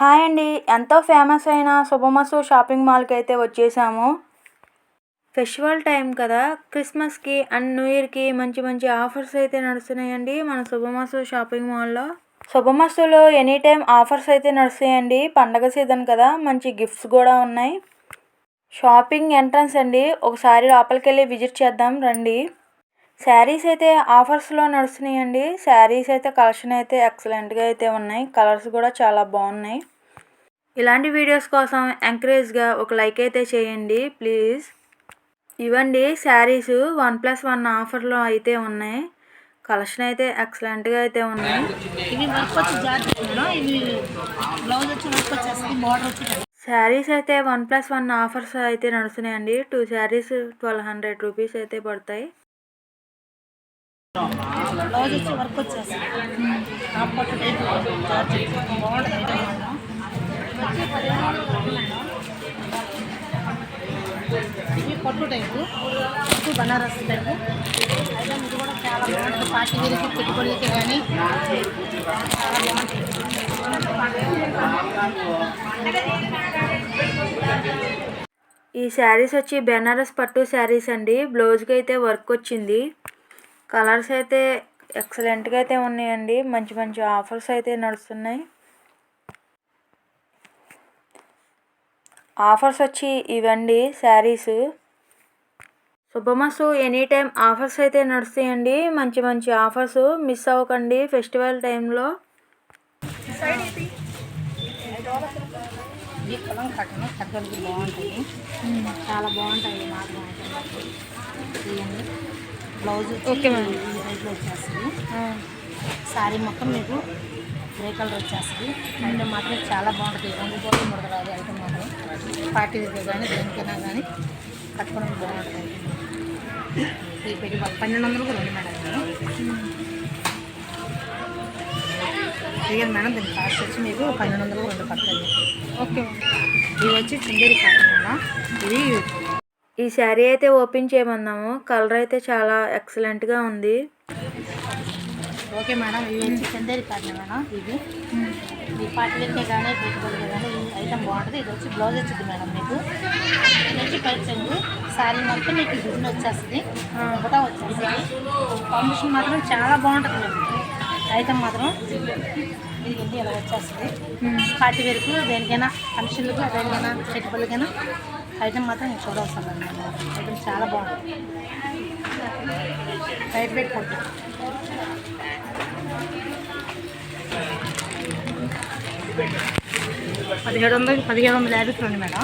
Hi అండి. ఎంతో famous అయిన శుభమసు షాపింగ్ మాల్కి అయితే వచ్చేసాము. ఫెస్టివల్ టైం కదా. క్రిస్మస్కి అండ్ న్యూ ఇయర్కి మంచి మంచి ఆఫర్స్ అయితే నడుస్తున్నాయండి మన శుభమసు షాపింగ్ మాల్లో. శుభమస్తులో ఎనీ టైం ఆఫర్స్ అయితే నడుస్తాయండి. పండగ సీజన్ కదా. మంచి గిఫ్ట్స్ కూడా ఉన్నాయి. షాపింగ్ ఎంట్రన్స్ అండి. ఒకసారి లోపలికి వెళ్ళి విజిట్ చేద్దాం రండి. శారీస్ అయితే ఆఫర్స్లో నడుస్తున్నాయండి. శారీస్ అయితే కలెక్షన్ అయితే ఎక్సలెంట్గా అయితే ఉన్నాయి. కలర్స్ కూడా చాలా బాగున్నాయి. ఇలాంటి వీడియోస్ కోసం ఎంకరేజ్గా ఒక లైక్ అయితే చేయండి ప్లీజ్. ఇవ్వండి. శారీస్ వన్ ప్లస్ వన్ ఆఫర్లో అయితే ఉన్నాయి. కలెక్షన్ అయితే ఎక్సలెంట్గా అయితే ఉన్నాయి. ఇవి వర్క్ ఇవి బ్లౌజ్ వచ్చి శారీస్ అయితే వన్ ప్లస్ వన్ ఆఫర్స్ అయితే నడుస్తున్నాయండి. Two saris twelve hundred rupees అయితే పడతాయి. వచ్చి వర్క్ వందలు మేడం ఇవి పట్టు టైపు పట్టు బనారస్ టైపు ఐటమ్ ఇది కూడా చాలా బాగుంటుంది. పార్టీ వేరికి పెట్టుబడులకి కానీ చాలా బాగుంటుంది. ఈ శారీస్ వచ్చి బెనారస్ పట్టు శారీస్ అండి. బ్లౌజ్కి అయితే వర్క్ వచ్చింది. కలర్స్ అయితే ఎక్సలెంట్గా అయితే ఉన్నాయండి. మంచి మంచి ఆఫర్స్ అయితే నడుస్తున్నాయి. ఆఫర్స్ వచ్చి ఇవండి శారీస్. శుభమస్తు ఎనీ టైం ఆఫర్స్ అయితే నడుస్తాయండి. మంచి మంచి ఆఫర్స్ మిస్ అవ్వకండి ఫెస్టివల్ టైంలో. పొలం కట్టను చాలా బాగుంటాయి ఇవన్నీ బ్లౌజ్ ఓకే మేడం ఈ రేట్లో వచ్చేస్తుంది. శారీ మొత్తం మీకు గ్రే కలర్ వచ్చేస్తుంది. ఐటమ్ మాత్రం చాలా బాగుంటుంది. రంగు పోటీ ముడదరాదు ఐటమ్ మాత్రం. పార్టీ వేర్కి కానీ దేనికైనా కానీ కట్టుకోవడానికి బాగుంటుంది. ఈ పెట్టి పన్నెండు వందలకు రెండు మేడం ఇది. రియల్ మేడం దీని కాస్ట్ వచ్చి మీకు పన్నెండు వందలకు రెండు పడుతుంది ఓకే ఇవి వచ్చి చిందేరి కాటన్ మేడం ఇది ఈ శారీ అయితే ఓపెన్ చేయమన్నాము. కలర్ అయితే చాలా ఎక్సలెంట్గా ఉంది. ఓకే మేడం ఇవి చందేరి కాటన్ మేడం ఇది. ఈ పార్టీలకే కానీ పెట్టుబడికి కానీ ఈ ఐటమ్ బాగుంటుంది. ఇది వచ్చి బ్లౌజ్ వచ్చింది మేడం మీకు. ఇది వచ్చి పైచండి శారీ మొత్తం మీకు డిజైన్ వచ్చేస్తుంది. బుటా వచ్చేస్తుంది. కాంబినేషన్ మాత్రం చాలా బాగుంటుంది ఐటమ్ మాత్రం ఇది ఇలా వచ్చేస్తుంది? పార్టీ వేరుకు దేనికైనా ఫంక్షన్లకు దేనికైనా పెట్టుబడులకైనా ఐటమ్ మాత్రం నేను చూడవస్తాను ఐటమ్ చాలా బాగుంటుంది రైట్ వెయిట్ కొట్టు. పదిహేడు వందలు పదిహేడు వందల యాభై రండి మేడం.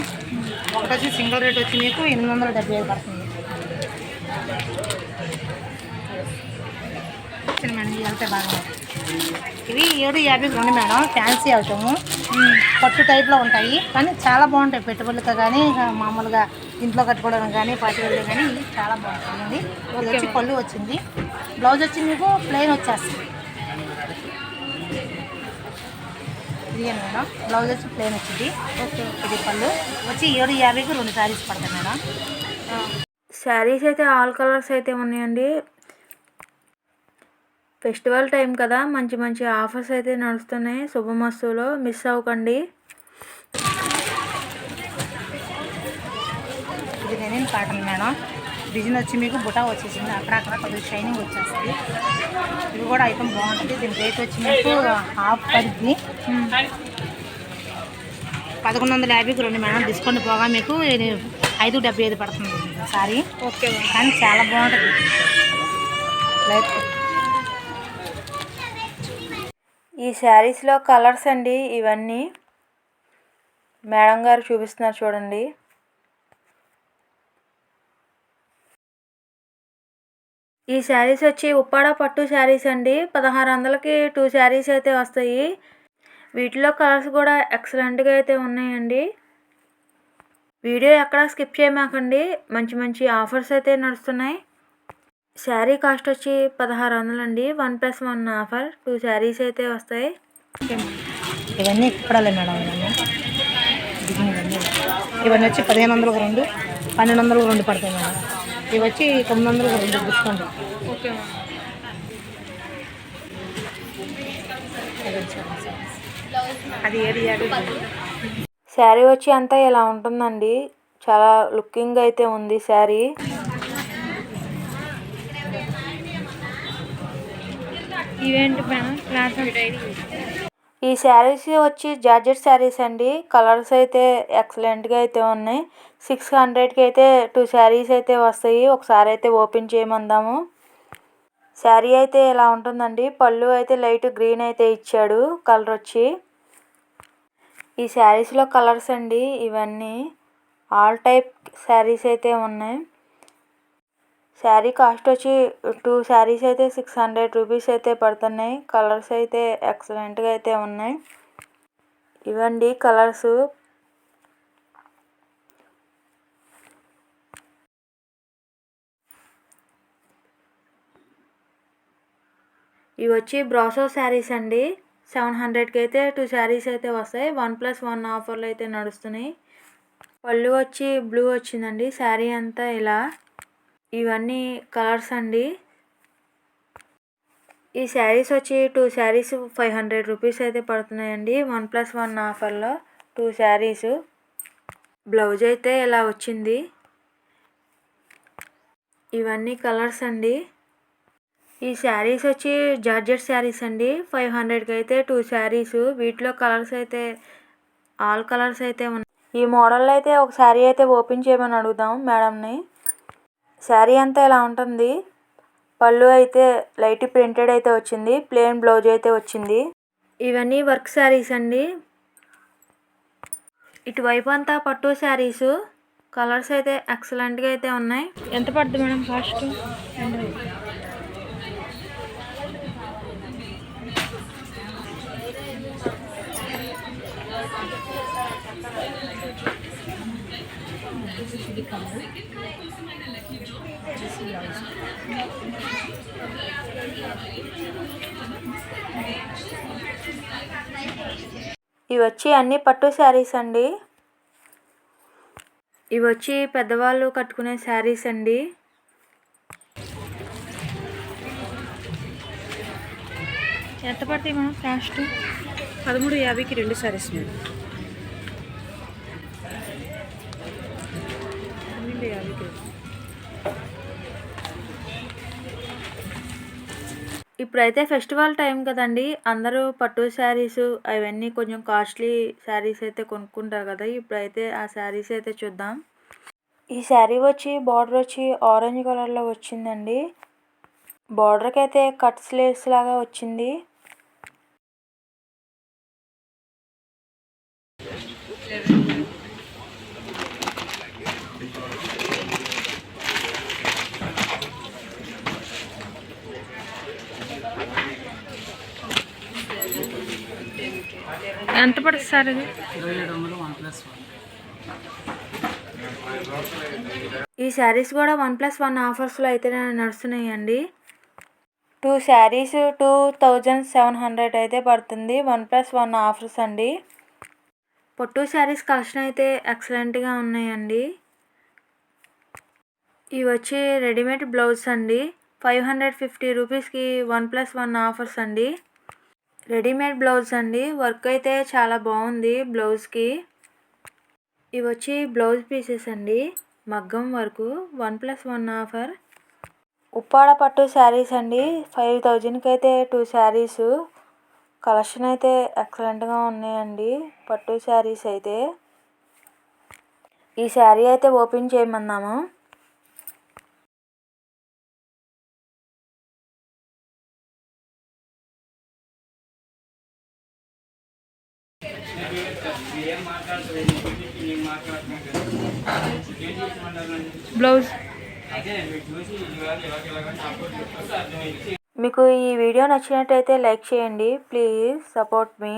ఒకటి వచ్చి సింగిల్ రేట్ వచ్చి మీకు ఎనిమిది వందల డెబ్బై ఐదు పడుతుంది. వచ్చింది మేడం వెళ్తే బాగా ఇవి ఏడు యాభైకి రండి మేడం ఫ్యాన్సీ ఐటము. పట్టు టైప్లో ఉంటాయి. కానీ చాలా బాగుంటాయి పెట్టుబడులకు కానీ మామూలుగా ఇంట్లో కట్టుకోవడం కానీ పార్టీ వేర్లు కానీ ఇవి చాలా బాగుంటాయి. ఇది వచ్చి పళ్ళు వచ్చింది. బ్లౌజ్ వచ్చి మీకు ప్లెయిన్ వచ్చేస్తుంది. ఇది మేడం బ్లౌజ్ వచ్చి ప్లెయిన్ వచ్చింది. ఓకే. ఇది పళ్ళు. వచ్చి ఏడు యాభైకి రెండు శారీస్ పడతాయి మేడం. శారీస్ అయితే ఆల్ కలర్స్ అయితే ఉన్నాయండి. ఫెస్టివల్ టైం కదా మంచి మంచి ఆఫర్స్ అయితే నడుస్తున్నాయి. శుభమస్తులో మిస్ అవ్వకండి. ఇది నేను కాటన్ మేడం. డిజైన్ వచ్చి మీకు బుటా వచ్చేసింది. అక్కడ అక్కడ కొద్దిగా షైనింగ్ వచ్చేస్తుంది. ఇది కూడా ఐటమ్ బాగుంటుంది. దీని రేట్ వచ్చి మీకు హాఫ్ పడుద్ది. పదకొండు వందల యాభైకి రెండు మేడం. డిస్కౌంట్ పోగా మీకు ఇది ఐదు డెబ్బై ఐదు పడుతుంది సారీ. ఓకే కానీ చాలా బాగుంటుంది. లైట్ ఈ శారీస్లో కలర్స్ అండి ఇవన్నీ. మేడం గారు చూపిస్తున్నారు చూడండి. ఈ శారీస్ వచ్చి ఉప్పాడ పట్టు శారీస్ అండి. పదహారు వందలకి టూ శారీస్ అయితే వస్తాయి. వీటిలో కలర్స్ కూడా ఎక్సలెంట్గా అయితే ఉన్నాయండి. వీడియో ఎక్కడ స్కిప్ చేయమాకండి. మంచి మంచి ఆఫర్స్ అయితే నడుస్తున్నాయి. శారీ కాస్ట్ వచ్చి పదహారు వందలు అండి one plus one offer. Two saris అయితే వస్తాయి. ఇవన్నీ ఇప్పుడాలే మేడం ఇవన్నీ. వచ్చి పదిహేను వందలకు రెండు పన్నెండు వందలకు రెండు పడతాయి మేడం. ఇవి వచ్చి తొమ్మిది వందలకు రెండు డిస్కౌంట్. ఓకే ఇది వచ్చి అది ఏడు శారీ వచ్చి అంతా ఇలా ఉంటుందండి. చాలా లుకింగ్ అయితే ఉంది శారీ. ఈవెంట్ ఈ శారీస్ వచ్చి జార్జెట్ శారీస్ అండి. కలర్స్ అయితే ఎక్సలెంట్గా అయితే ఉన్నాయి. సిక్స్ హండ్రెడ్కి అయితే టూ శారీస్ అయితే వస్తాయి. ఒకసారి అయితే ఓపెన్ చేయమందాము. శారీ అయితే ఇలా ఉంటుందండి? పళ్ళు అయితే లైట్ గ్రీన్ అయితే ఇచ్చాడు. కలర్ వచ్చి ఈ శారీస్లో కలర్స్ అండి. ఇవన్నీ ఆల్ టైప్ శారీస్ అయితే ఉన్నాయి. శారీ కాస్ట్ వచ్చి టూ శారీస్ అయితే సిక్స్ హండ్రెడ్ రూపీస్ అయితే పడుతున్నాయి. కలర్స్ అయితే ఎక్సలెంట్గా అయితే ఉన్నాయి. ఇవండి కలర్స్. ఇవి వచ్చి బ్రాసో శారీస్ అండి. సెవెన్ హండ్రెడ్కి అయితే టూ శారీస్ అయితే వస్తాయి. వన్ ప్లస్ వన్ ఆఫర్లు అయితే నడుస్తున్నాయి. పళ్ళు వచ్చి బ్లూ వచ్చిందండి. శారీ అంతా ఇలా. ఇవన్నీ కలర్స్ అండి. ఈ శారీస్ వచ్చి two saris five hundred rupees అయితే పడుతున్నాయండి. వన్ ప్లస్ వన్ ఆఫర్లో టూ శారీస్. బ్లౌజ్ అయితే ఇలా వచ్చింది. ఇవన్నీ కలర్స్ అండి. ఈ శారీస్ వచ్చి జార్జెట్ శారీస్ అండి. ఫైవ్ హండ్రెడ్కి అయితే టూ శారీస్. వీటిలో కలర్స్ అయితే ఆల్ కలర్స్ అయితే ఉన్నాయి. ఈ మోడల్ అయితే ఒక శారీ అయితే ఓపెన్ చేయమని అడుగుదాం మేడంని. శారీ అంతా ఇలా ఉంటుంది. పళ్ళు అయితే లైట్ ప్రింటెడ్ అయితే వచ్చింది. ప్లెయిన్ బ్లౌజ్ అయితే వచ్చింది. ఇవన్నీ వర్క్ శారీస్ అండి. ఇటువైపు అంతా పట్టు శారీస్. కలర్స్ అయితే ఎక్సలెంట్గా అయితే ఉన్నాయి. ఎంత పడుతుంది మేడం కాస్ట్? ఇవి వచ్చి అన్ని పట్టు శారీస్ అండి. ఇవి వచ్చి పెద్దవాళ్ళు కట్టుకునే శారీస్ అండి. ఎంత పడతాయి మేడం కాస్ట్? పదమూడు యాభైకి రెండు శారీస్ మేడం. పన్నెండు యాభైకి ఇప్పుడైతే ఫెస్టివల్ టైం కదండి. అందరూ పట్టు శారీస్ అవన్నీ కొంచెం కాస్ట్లీ శారీస్ అయితే కొనుక్కుంటారు కదా. ఇప్పుడైతే ఆ శారీస్ అయితే చూద్దాం. ఈ శారీ వచ్చి బార్డర్ వచ్చి ఆరెంజ్ కలర్లో వచ్చిందండి. బార్డర్కి అయితే కట్ స్లీవ్స్ లాగా వచ్చింది. ఎంత పడుతుంది సార్ ఇది? ఈ శారీస్ కూడా వన్ ప్లస్ వన్ ఆఫర్స్లో అయితే నడుస్తున్నాయండి. Two saris two thousand seven hundred అయితే పడుతుంది. వన్ ప్లస్ వన్ ఆఫర్స్ అండి. పొట్టు శారీస్ కలెక్షన్ అయితే ఎక్సలెంట్గా ఉన్నాయండి. ఇవి వచ్చి రెడీమేడ్ బ్లౌజ్ అండి. ఫైవ్ హండ్రెడ్ ఫిఫ్టీ రూపీస్కి వన్ ప్లస్ వన్ ఆఫర్స్ అండి. రెడీమేడ్ బ్లౌజ్ అండి. వర్క్ అయితే చాలా బాగుంది బ్లౌజ్కి. ఇవి వచ్చి బ్లౌజ్ పీసెస్ అండి. మగ్గం వరకు one plus one offer. Uppada పట్టు శారీస్ అండి. ఫైవ్ థౌజండ్కి అయితే టూ శారీస్. కలెక్షన్ అయితే ఎక్సలెంట్గా ఉన్నాయండి. పట్టు శారీస్ అయితే. ఈ శారీ అయితే ఓపెన్ చేయమన్నాము. బ్లౌజ్. మీకు ఈ వీడియో నచ్చినట్టయితే లైక్ చేయండి please support me.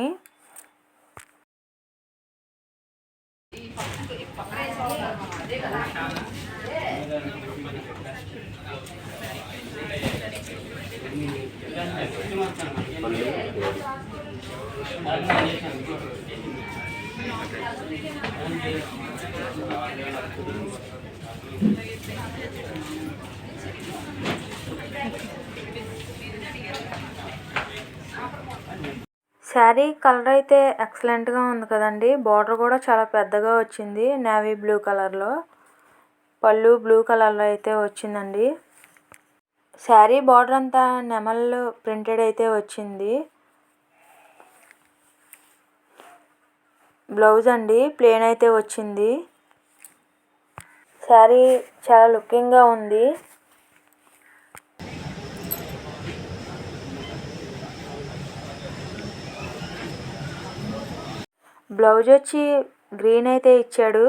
Sari colour అయితే ఎక్సలెంట్గా ఉంది కదండి. బార్డర్ కూడా చాలా పెద్దగా వచ్చింది. నేవీ బ్లూ కలర్లో. పళ్ళు బ్లూ కలర్లో అయితే వచ్చిందండి. శారీ బార్డర్ అంతా నెమళ్ళు ప్రింటెడ్ అయితే వచ్చింది. బ్లౌజ్ అండి ప్లేన్ అయితే వచ్చింది. శారీ చాలా లుకింగ్గా ఉంది. బ్లౌజ్ వచ్చి గ్రీన్ అయితే ఇచ్చాడు.